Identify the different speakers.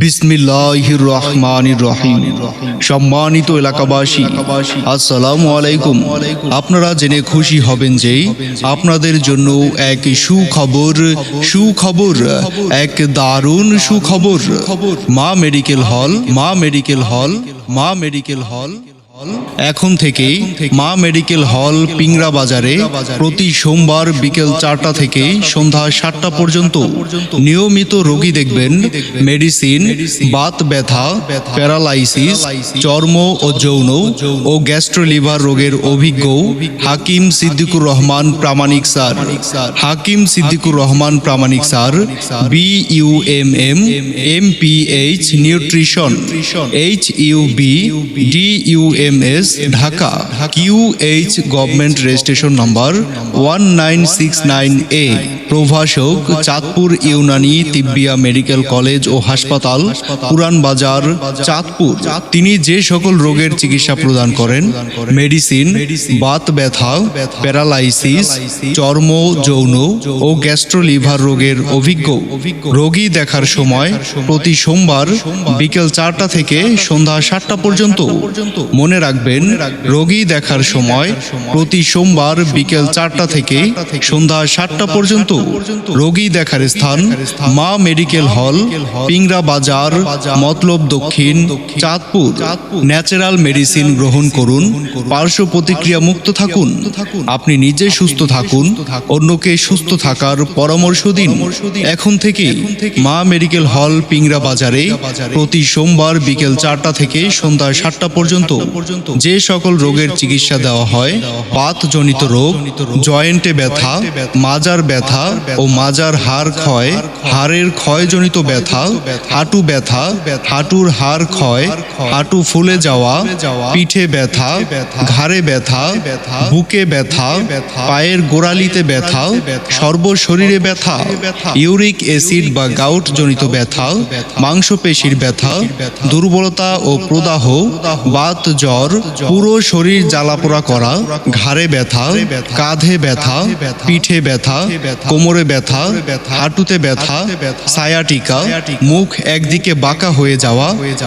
Speaker 1: বিসমিল্লাহির রহমানির রহিম। সম্মানিত এলাকাবাসী, আসসালামু আলাইকুম। আপনারা জেনে খুশি হবেন যে আপনাদের জন্য এক সুখবর সুখবর, এক দারুণ সুখবর। মা মেডিকেল হল, মা মেডিকেল হল, মা মেডিকেল হল। এখন থেকে মা মেডিকেল হল পিংরা বাজারে প্রতি সোমবার বিকেল চারটা থেকে সন্ধ্যা সাতটা পর্যন্ত নিয়মিত রোগী দেখবেন মেডিসিন, বাত ব্যথা, প্যারালাইসিস, চর্ম ও যৌন ও গ্যাস্ট্রোলিভার রোগের অভিজ্ঞ হাকিম Siddiqur Rahman Pramanik sir. Hakim Siddiqur Rahman Pramanik sir, B U M M M P H nutrition, H U B, D U M S Dhaka Q H government registration number one nine six nine A প্রভাষক, Chandpur Unani Tibbia medical college ও হাসপাতাল, পুরান বাজার, চাঁদপুর। তিনি যে সকল রোগের চিকিৎসা প্রদান করেন, মেডিসিন, বাত ব্যথা, প্যারালাইসিস, চর্ম, যৌন ও গ্যাস্ট্রোলিভার রোগের অভিজ্ঞ। রোগী দেখার সময় প্রতি সোমবার বিকেল চারটা থেকে সন্ধ্যা সাতটা পর্যন্ত। মনে রাখবেন রোগী দেখার সময় প্রতি সোমবার বিকেল চারটা থেকে সন্ধ্যা সাতটা পর্যন্ত রোগী দেখার স্থান মা মেডিকেল হল পিংরা বাজার মতলব দক্ষিণ চাঁদপুর ন্যাচারাল মেডিসিন গ্রহণ করুন পার্শ্ব প্রতিক্রিয়া মুক্ত থাকুন আপনি নিজে সুস্থ থাকুন অন্যকে সুস্থ থাকার পরামর্শ দিন। এখন থেকে মা মেডিকেল হল পিংরা বাজারে প্রতি সোমবার বিকেল চারটা থেকে সন্ধ্যা সাতটা পর্যন্ত যে সকল রোগের চিকিৎসা দেওয়া হয় পাতজনিত রোগ জয়েন্টে ব্যথা মাজার ব্যথা ও মাজার হাড় ক্ষয় হাড়ের ক্ষয়জনিত ব্যথা হাঁটু ব্যথা হাঁটুর হাড় ক্ষয় হাঁটু ফুলে যাওয়া পিঠে ব্যথা ঘাড়ে ব্যথা বুকে ব্যথা পায়ের গোড়ালিতে ব্যথা সর্বশরীরে ব্যথা ইউরিক অ্যাসিড বা গাউট জনিত ব্যথা মাংসপেশির ব্যথা দুর্বলতা ও প্রদাহ বাত জ্বর, পুরো শরীর জ্বালাপোড়া করা, ঘাড়ে ব্যথা, কাঁধে ব্যথা, পিঠে ব্যথা, কোমরে ব্যথা, হাঁটুতে ব্যথা, সায়াটিকা, মুখ একদিকে বাঁকা হয়ে যাওয়া।